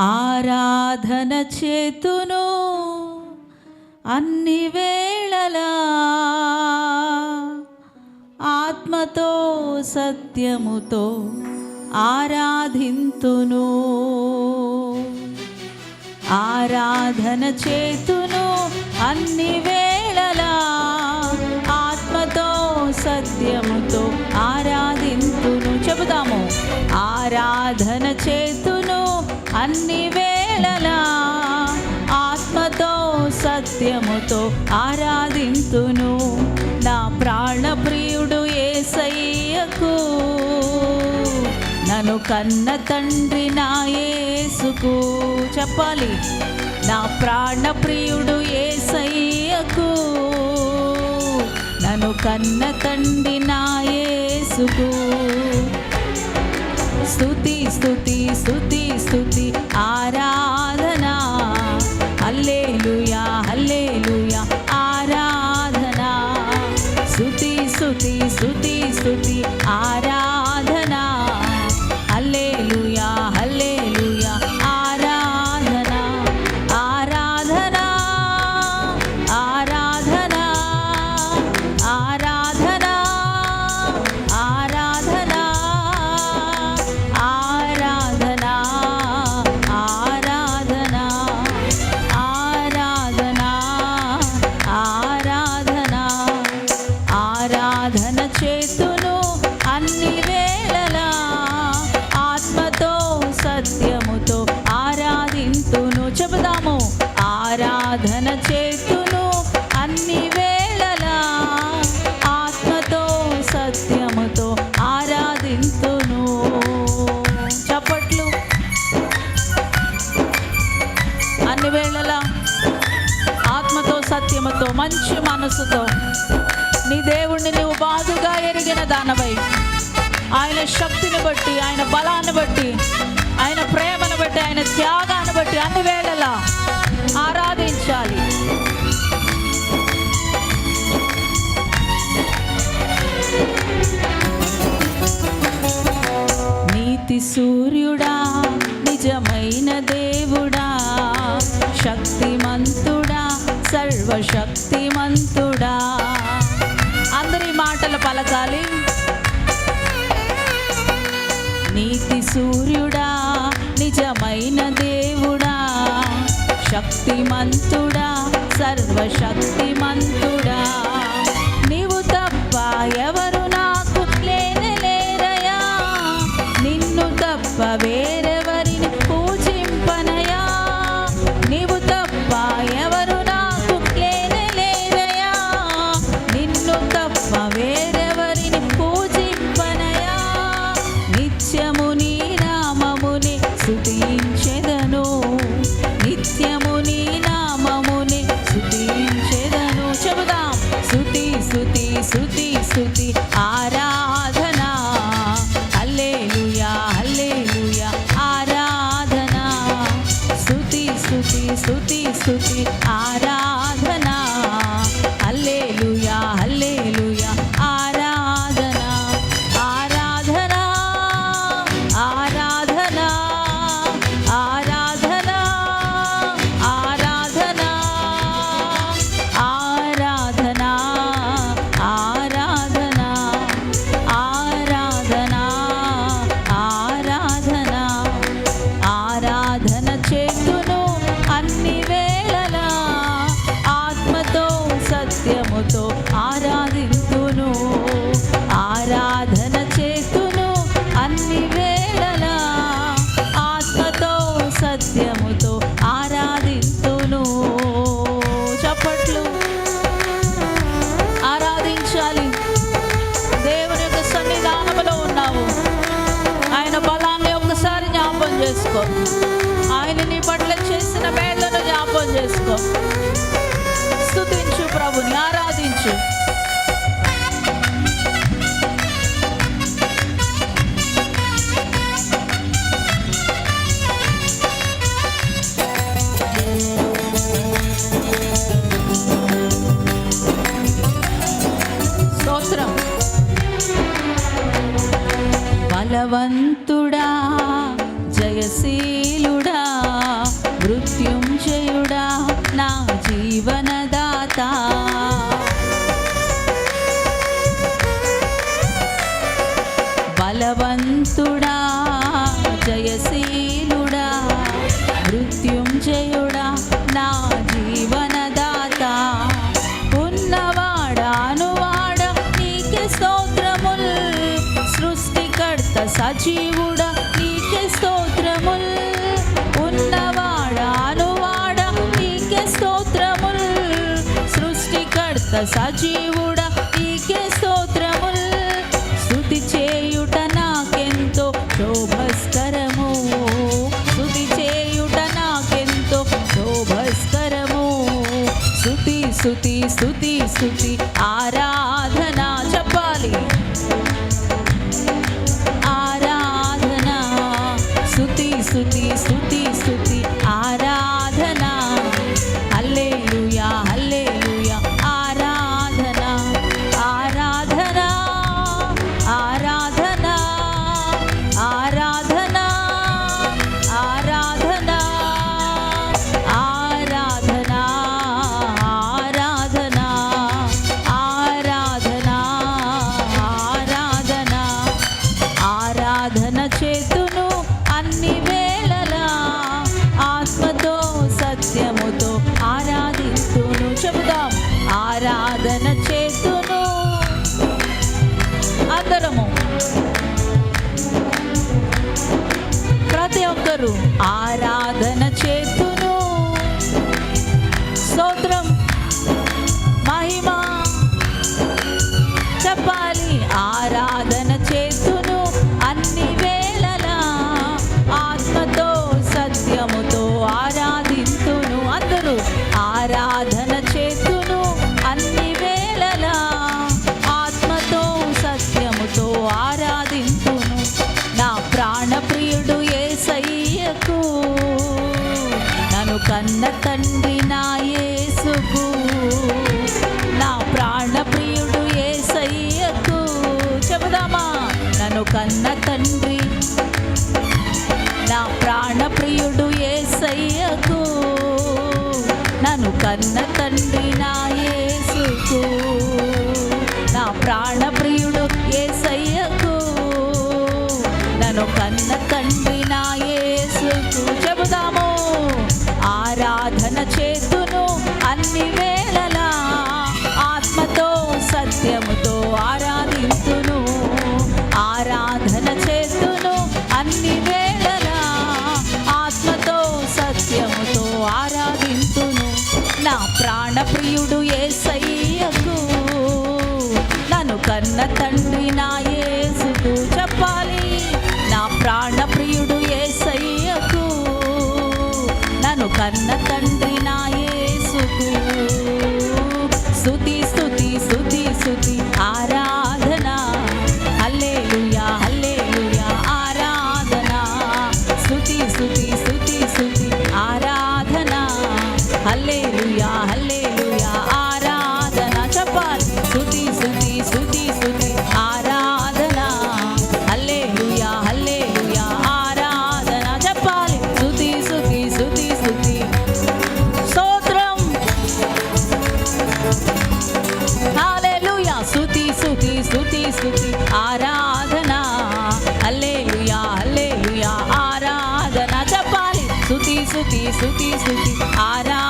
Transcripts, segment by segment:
ఆరాధన చేతును అన్ని వేళలా ఆత్మతో సత్యముతో ఆరాధింతును. ఆరాధన చేతును అన్ని వేళలా ఆత్మతో సత్యముతో ఆరాధింతును. చెబుతాము ఆరాధన చేతు అన్ని వేళలా ఆత్మతో సత్యముతో ఆరాధింతును. నా ప్రాణప్రియుడు ఏసయ్యకు నన్ను కన్న తండ్రి నా ఏసుకు చెప్పాలి. నా ప్రాణప్రియుడు ఏసయ్యకు నన్ను కన్న తండ్రి నా ఏసుకు స్థుతి స్థుతి మంచి మనసుతో నీ దేవుణ్ణి నువ్వు బాధుగా ఎరిగిన దానవై ఆయన శక్తిని బట్టి ఆయన బలాన్ని బట్టి ఆయన ప్రేమను బట్టి ఆయన త్యాగాన్ని బట్టి అన్ని వేళలా ఆరాధించాలి. నీతి సూర్యు सर्वशक्तिमन्तुडा सर्वशक्तिमन्तुडा ధీస్తుడా జయశీలుడా మృత్యుంజయుడా నా జీవనదాత. ఉన్నవాడానువాడ నీకే స్తోత్రముల్. సృష్టికర్త సజీవు suti suti suti ara కన్న తండ్రి నా యేసుకు. నా ప్రాణప్రియుడు ఏసయ్యకు. నన్ను కన్న ప్రాణప్రియుడు ఏసయ్యకు. నన్ను కన్న తండ్రి నా ఏసుకు చెప్పాలి. నా ప్రాణప్రియుడు ఏసయ్యకు. నన్ను కన్న తండ్రి తీసు తీసు ఆరా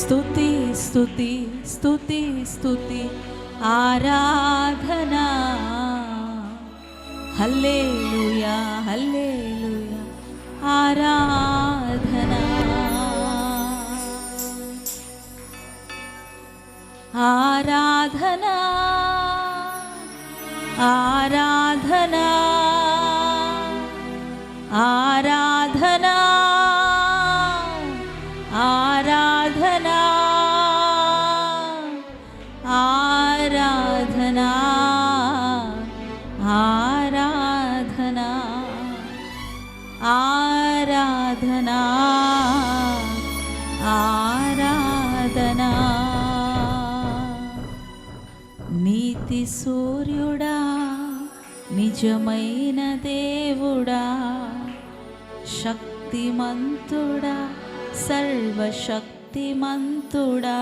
స్థుతి స్థుతి స్థుతి స్థుతి ఆరాధన. Hallelujah hallelujah. ఆరాధన. ఆరాధన. ఆరాధన. ఆరా आराधना आराधना आराधना आराधना आराधना నీతి సూర్యుడా నిజమైన దేవుడా శక్తిమంతుడా సర్వశక్తి సర్వశక్తిమంతుడా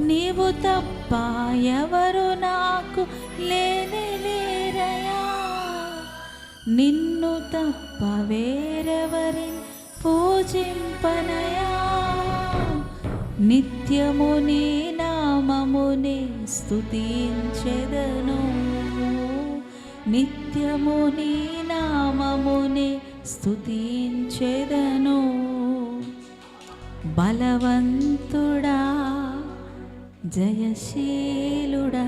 నీవు తప్ప ఎవరు నాకు లేనే లేరయా? నిన్ను తప్ప వేరెవరి పూజింపనయా? నిత్యము నీ నామముని స్తుతించెదను. నిత్యము నీ నామముని స్తుతించెదను. బలవంతుడా జయశీలుడా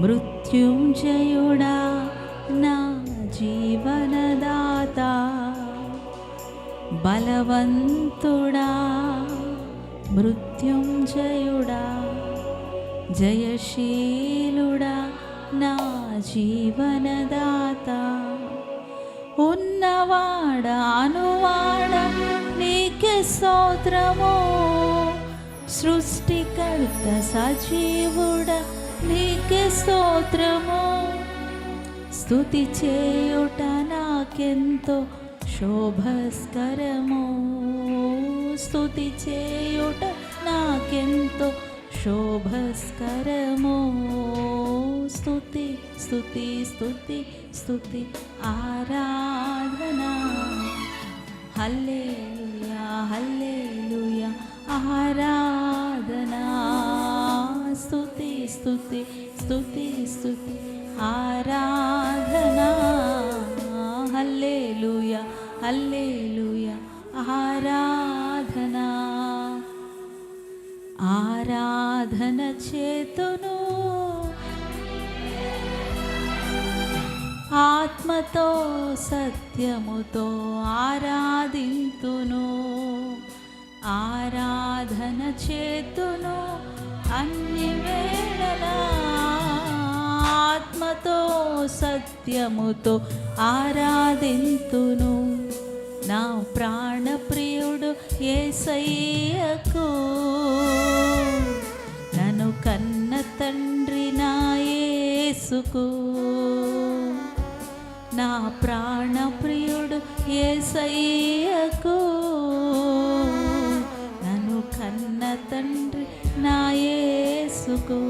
మృత్యుంజయుడా నా జీవనదాత. బలవంతుడా మృత్యుంజయుడా జయశీలుడా నా జీవనదాత. ఉన్నవాడా అనువా స్తోత్రము. సృష్టికర్త సజీవుడ నీకే స్తోత్రము. స్థుతి చేయుట నాకెంతో శోభస్కరము. స్థుతి చేయుట నాకెంతో శోభస్కరము. స్థుతి స్థుతి స్థుతి స్థుతి ఆరాధన. హల్లే హల్లేలుయ. ఆరాధనా. స్థుతి స్థుతి స్థుతి స్థుతి ఆరాధనా. Hallelujah hallelujah. ఆరాధనా. ఆరాధన చేతును ఆత్మతో సత్యముతో ఆరాధింతును. ఆరాధన చేతును అన్ని వేళలా ఆత్మతో సత్యముతో ఆరాధింతును. నా ప్రాణప్రియుడు ఏసయ్యకు నన్ను కన్న తండ్రి నా యేసుకు నా ప్రాణప్రియుడు ఏసయ్యకు. నన్ను కన్న తండ్రి నా యేసుకు.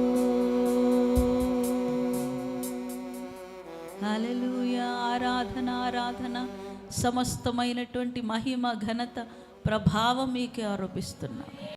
అలలుయ ఆరాధన ఆరాధన. సమస్తమైనటువంటి మహిమ ఘనత ప్రభావం మీకే ఆరోపిస్తున్నాను.